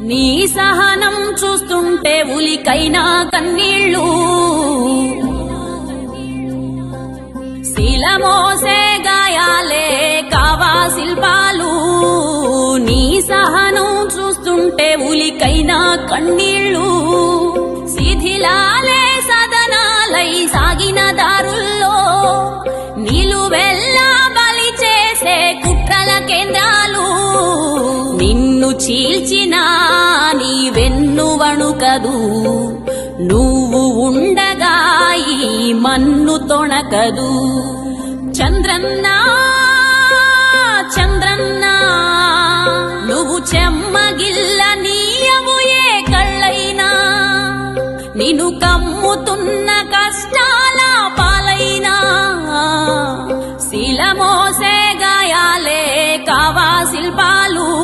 నీ సహనం చూస్తుంటే ఉలికైనా కన్నీళ్ళు. శిలమోసే గాయాలే కావా శిల్పాలు. నీ సహనం చూస్తుంటే ఉలికైనా కన్నీళ్ళు. శిథిలాలే సదనాలై సాగిన దారుల్లో. నిలువెల్లా బలి చేసే కుట్రల కేంద్రాలు. నిన్ను చీల్చిన తొణకదు నువ్వు ఉండగా ఈ మన్ను తొణకదు. చంద్రన్నా చంద్రన్నా నువ్వు చెమ్మగిల్ల నీయవు ఏ కళ్ళైనా. నిను కమ్ముతున్న కష్టాల పాలైనా. శిలమోసే